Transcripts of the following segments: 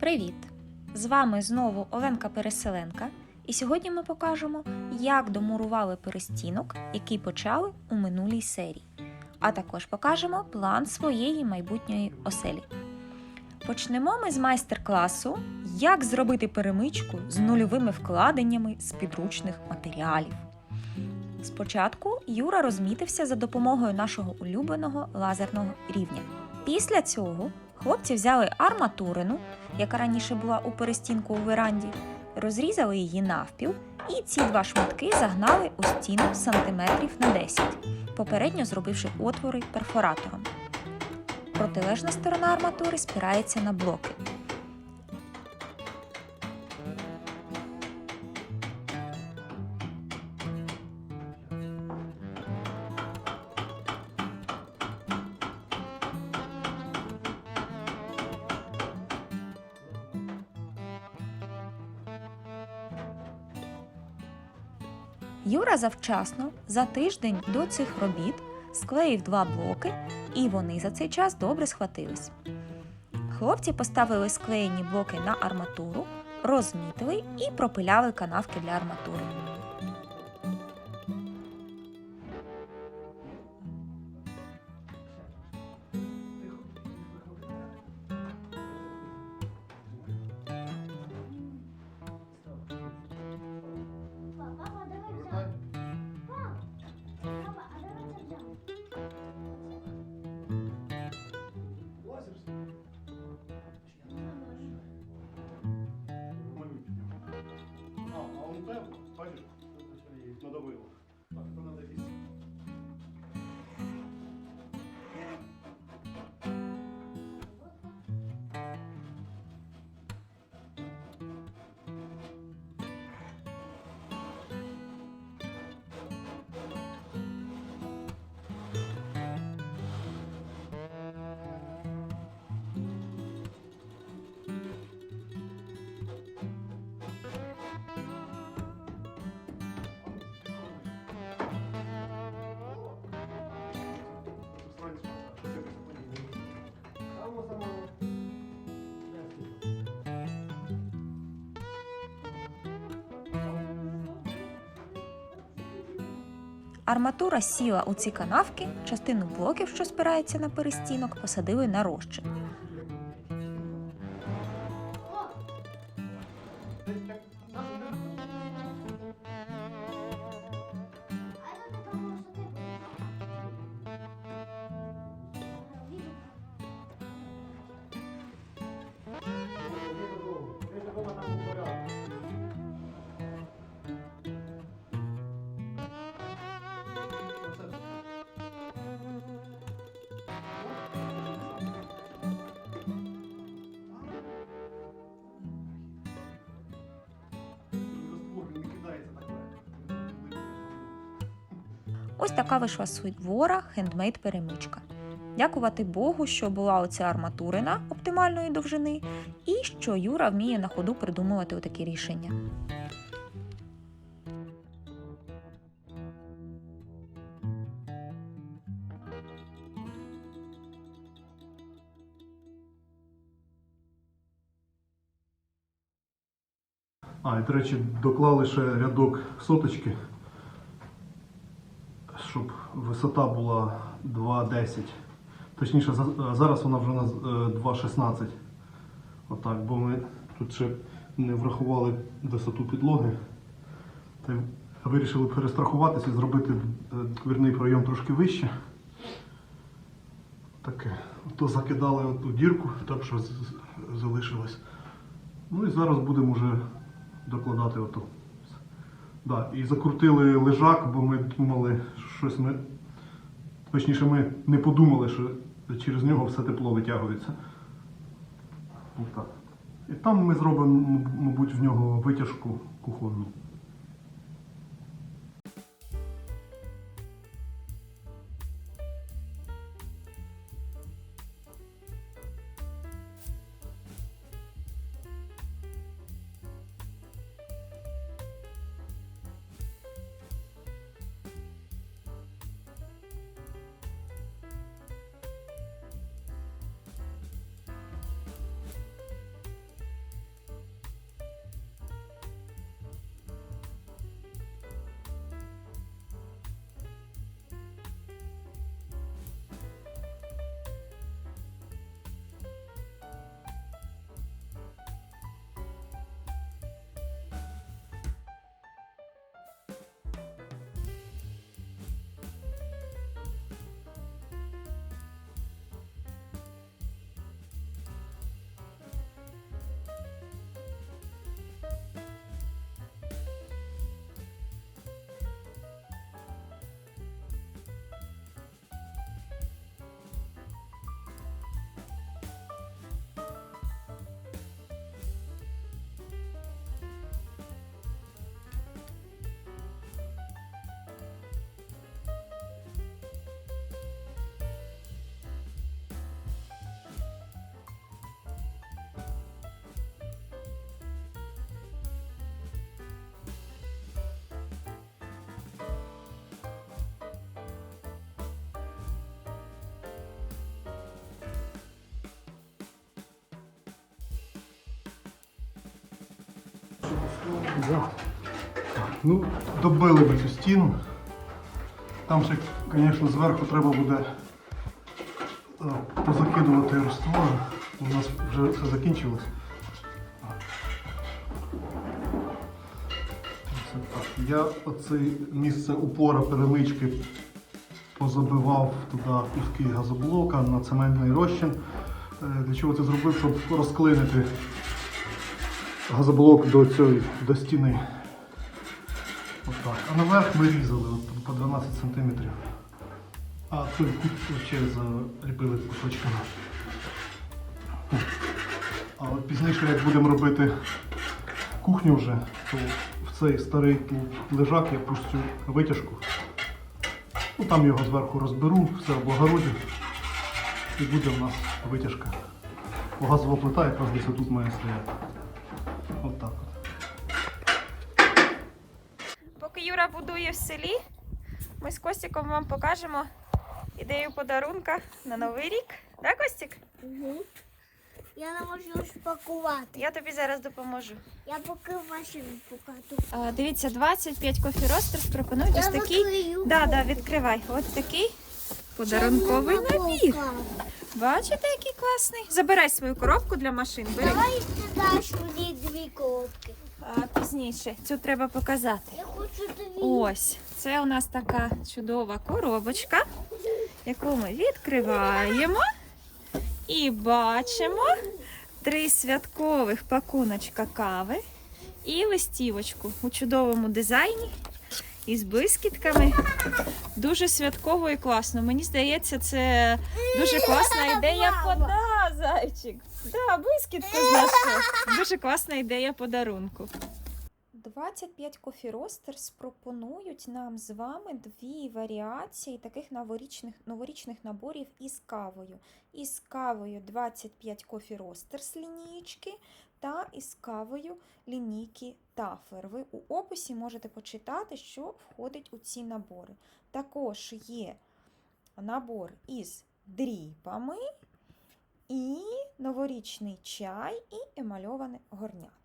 Привіт! З вами знову Оленка Переселенка, і сьогодні ми покажемо, як домурували перестінок, який почали у минулій серії. А також покажемо план своєї майбутньої оселі. Почнемо ми з майстер-класу, як зробити перемичку з нульовими вкладеннями з підручних матеріалів. Спочатку Юра розмітився за допомогою нашого улюбленого лазерного рівня. Після цього хлопці взяли арматурину, яка раніше була у перестінку у веранді, розрізали її навпіл і ці два шматки загнали у стіну сантиметрів на 10, попередньо зробивши отвори перфоратором. Протилежна сторона арматури спирається на блоки. Юра завчасно за тиждень до цих робіт склеїв два блоки, і вони за цей час добре схватились. Хлопці поставили склеєні блоки на арматуру, розмітили і пропиляли канавки для арматури. А, а он там, бачиш, надавило. Так, Арматура сіла у ці канавки, частину блоків, що спирається на перестінок, посадили на розчин. Ось така вийшла сувора хендмейд перемичка. Дякувати Богу, що була оця арматурина оптимальної довжини, і що Юра вміє на ходу придумувати отакі рішення. А, і, до речі, доклали ще рядок соточки, щоб висота була 2,10. Точніше, зараз вона вже у нас е, 2,16. Отак, бо ми тут ще не врахували висоту підлоги. Та вирішили перестрахуватися і зробити е, дверний пройом трошки вище. Таке. То закидали оту дірку, так що залишилось. Ну і зараз будемо вже докладати ото. Да, і закрутили лежак, бо ми думали, щось ми. Точніше, ми не подумали, що через нього все тепло витягується. Отак. І там ми зробимо, мабуть, в нього витяжку кухонну. Да. Ну, добили ми цю стіну. Там ще, звісно, зверху треба буде е, позакидувати раствор. У нас вже все закінчилось. Я оце місце упора перемички позабивав туди куски газоблока на цементний розчин. Е, Для чого це зробив? Щоб розклинити газоблок до цієї до стіни. Отак. А наверх ми різали от, по 12 см. А цей кут ще заліпили кусочками. А от пізніше, як будемо робити кухню вже, то в цей старий лежак я пущу витяжку. Ну, там його зверху розберу, все облагородю. І буде в нас витяжка. Газова плита якраз десь тут має стояти. От так от. Поки Юра будує в селі, ми з Костіком вам покажемо ідею подарунка на Новий рік. Так, Костік? Угу. Я не можу спакувати. Я тобі зараз допоможу. Я поки машину покажу. А, дивіться, 25 кофі ростерс пропонують ось такий. викрию. Да, да, відкривай. Ось такий подарунковий набір. Бачите, який класний? Забирай свою коробку для машин. Бери Давай ти даш мені дві коробки. а, пізніше. Цю треба показати. Я хочу дві. Ось, це у нас така чудова коробочка, яку ми відкриваємо і бачимо три святкових пакуночка кави і листівочку у чудовому дизайні із блискітками. Дуже святково і класно. Мені здається, це дуже класна ідея. Пода, зайчик. Да, блискітку знайшов. Дуже класна ідея подарунку. 25 Coffee Roasters пропонують нам з вами дві варіації таких новорічних, новорічних наборів із кавою. Із кавою 25 Coffee Roasters лінійки та із кавою лінійки Тафер. Ви у описі можете почитати, що входить у ці набори. Також є набор із дріпами, і новорічний чай, і емальоване горнятко.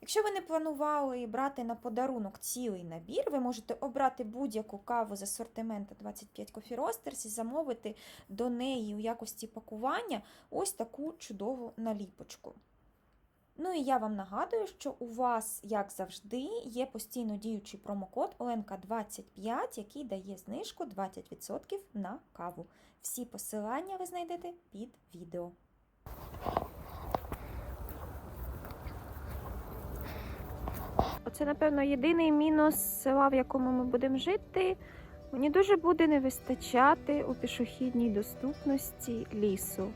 Якщо ви не планували брати на подарунок цілий набір, ви можете обрати будь-яку каву з асортименту 25 Coffee Roasters і замовити до неї у якості пакування ось таку чудову наліпочку. Ну і я вам нагадую, що у вас, як завжди, є постійно діючий промокод Оленка25, який дає знижку 20% на каву. Всі посилання ви знайдете під відео. Оце, напевно, єдиний мінус села, в якому ми будемо жити. Мені дуже буде не вистачати у пішохідній доступності лісу.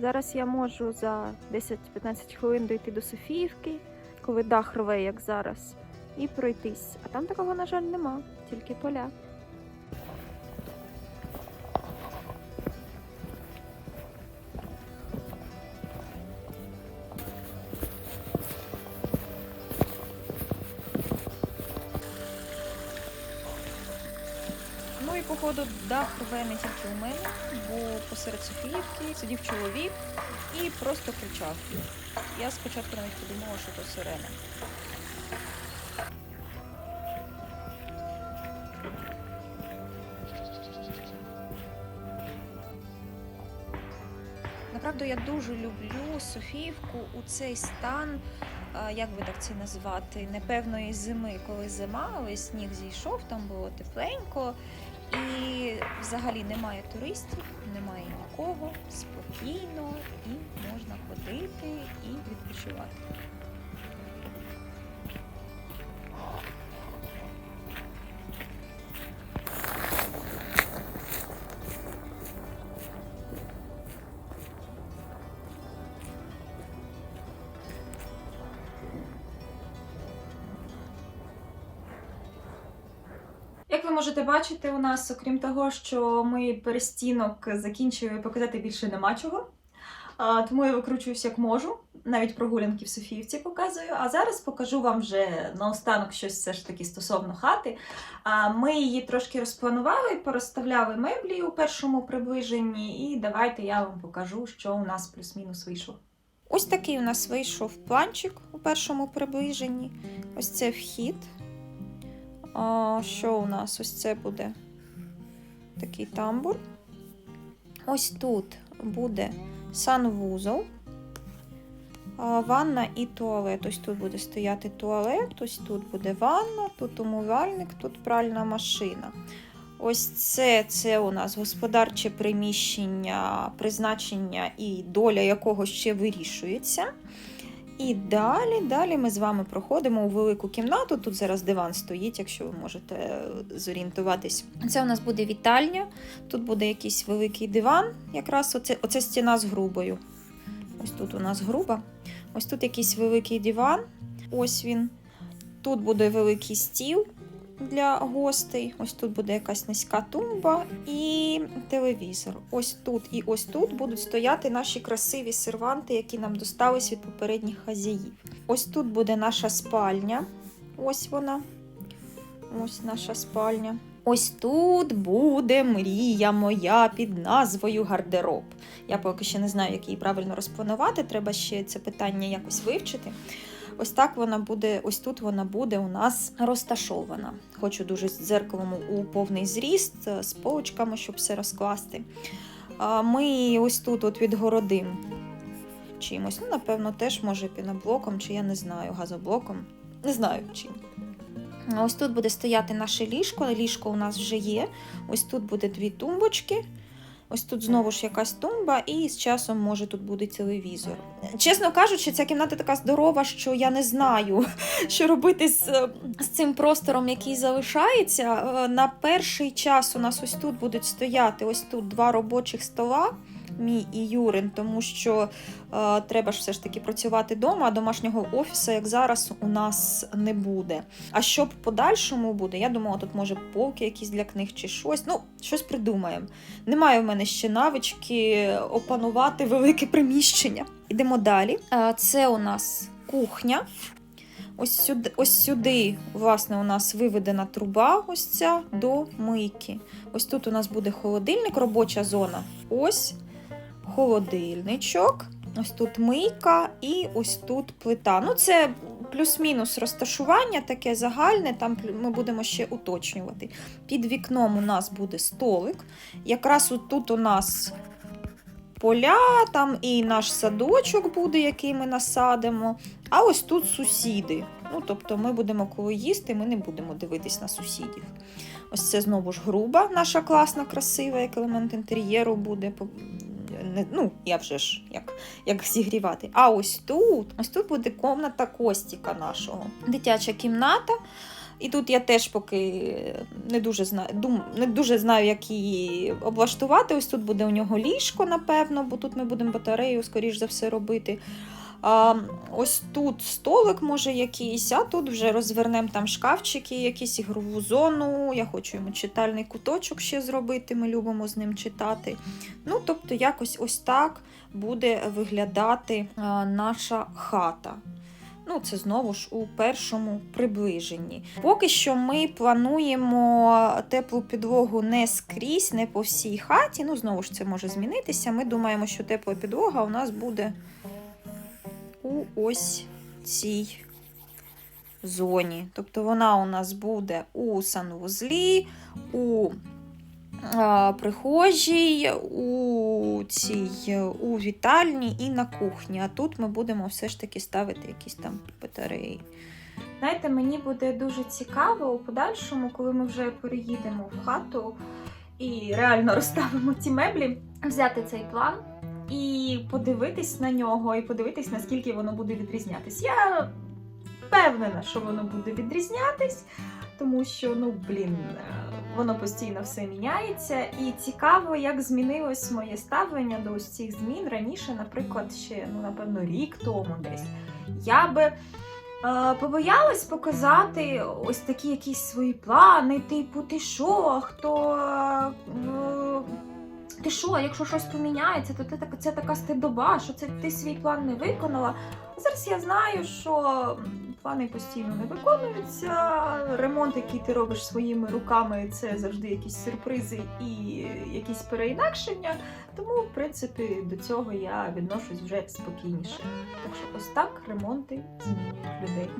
Зараз я можу за 10-15 хвилин дойти до Софіївки, коли дах рве, як зараз, і пройтись. А там такого, на жаль, нема, тільки поля. Ну і походу дах рве не тільки у мене, бо посеред Софіївки сидів чоловік і просто кричав. Я спочатку навіть подумала, що то сирена. Направду я дуже люблю Софіївку у цей стан, як би так це назвати, непевної зими, коли зима, але сніг зійшов, там було тепленько. І взагалі немає туристів, немає нікого, спокійно і можна ходити і відпочивати. Можете бачити, у нас, окрім того, що ми перестінок закінчили, показати більше нема чого. Тому я викручуюсь як можу. Навіть прогулянки в Софіївці показую. А зараз покажу вам вже наостанок щось все ж таки стосовно хати. Ми її трошки розпланували, порозставляли меблі у першому приближенні, і давайте я вам покажу, що у нас плюс-мінус вийшло. Ось такий у нас вийшов планчик у першому приближенні. Ось це вхід. А, що у нас? Ось це буде такий тамбур. Ось тут буде санвузол, ванна і туалет. Ось тут буде стояти туалет, ось тут буде ванна, тут умивальник, тут пральна машина. Ось це, це у нас господарче приміщення, призначення і доля якого ще вирішується. І далі, далі ми з вами проходимо у велику кімнату. Тут зараз диван стоїть, якщо ви можете зорієнтуватись. Це у нас буде вітальня. Тут буде якийсь великий диван. Якраз оце, оце стіна з грубою. Ось тут у нас груба. Ось тут якийсь великий диван. Ось він. Тут буде великий стіл для гостей. Ось тут буде якась низька тумба і телевізор. Ось тут і ось тут будуть стояти наші красиві серванти, які нам достались від попередніх хазяїв. Ось тут буде наша спальня. Ось вона. Ось наша спальня. Ось тут буде мрія моя під назвою гардероб. Я поки ще не знаю, як її правильно розпланувати. Треба ще це питання якось вивчити. Ось так вона буде, ось тут вона буде у нас розташована. Хочу дуже з дзеркалом у повний зріст, е, з полочками, щоб все розкласти. Ми ось тут от відгородимо чимось. Ну, напевно, теж може піноблоком, чи я не знаю, газоблоком. Не знаю чим. Ось тут буде стояти наше ліжко. Ліжко у нас вже є. Ось тут буде дві тумбочки. Ось тут знову ж якась тумба, і з часом може тут буде телевізор. Чесно кажучи, ця кімната така здорова, що я не знаю, що робити з, з цим простором, який залишається. Е, На перший час у нас ось тут будуть стояти ось тут два робочих стола. Мій і Юрин, тому що е, треба ж все ж таки працювати вдома, а домашнього офісу, як зараз, у нас не буде. А що в подальшому буде, я думала, тут може полки якісь для книг чи щось. Ну, щось придумаємо. Немає в мене ще навички опанувати велике приміщення. Ідемо далі. Е, Це у нас кухня. Ось сюди, ось сюди, власне, у нас виведена труба, ось ця до мийки. Ось тут у нас буде холодильник, робоча зона. Ось холодильничок. Ось тут мийка і ось тут плита. Ну, це плюс-мінус розташування таке загальне, там ми будемо ще уточнювати. Під вікном у нас буде столик. Якраз тут у нас поля, там і наш садочок буде, який ми насадимо. А ось тут сусіди. Ну, тобто ми будемо коли їсти, ми не будемо дивитись на сусідів. Ось це знову ж груба, наша класна, красива, як елемент інтер'єру буде. Ну, я вже ж як, як зігрівати. А ось тут, ось тут буде комната Костіка нашого. Дитяча кімната. І тут я теж поки не дуже знаю, дум, не дуже знаю, як її облаштувати. Ось тут буде у нього ліжко, напевно, бо тут ми будемо батарею, скоріш за все, робити. А, ось тут столик може якийсь, а тут вже розвернемо там шкафчики, якісь ігрову зону. Я хочу йому читальний куточок ще зробити. Ми любимо з ним читати. Ну, тобто, якось ось так буде виглядати наша хата. Ну, це знову ж у першому приближенні. Поки що ми плануємо теплу підлогу не скрізь, не по всій хаті. Ну, знову ж це може змінитися. Ми думаємо, що тепла підлога у нас буде у ось цій зоні. Тобто вона у нас буде у санвузлі, у а, прихожій, у цій у вітальні і на кухні. А тут ми будемо все ж таки ставити якісь там батареї. Знаєте, мені буде дуже цікаво у подальшому, коли ми вже переїдемо в хату і реально розставимо ці меблі, взяти цей план і подивитись на нього, і подивитись, наскільки воно буде відрізнятись. Я впевнена, що воно буде відрізнятись, тому що, ну, блін, е, воно постійно все міняється. І цікаво, як змінилось моє ставлення до ось цих змін раніше, наприклад, ще, ну, напевно, рік тому десь. Я би е, побоялась показати ось такі якісь свої плани, типу, ти що, хто. Ти що, якщо щось поміняється, то ти так, це така стидоба, що це ти свій план не виконала. Зараз я знаю, що плани постійно не виконуються. Ремонт, який ти робиш своїми руками, це завжди якісь сюрпризи і якісь переінакшення. Тому, в принципі, до цього я відношусь вже спокійніше. Так що ось так ремонти змінюють людей.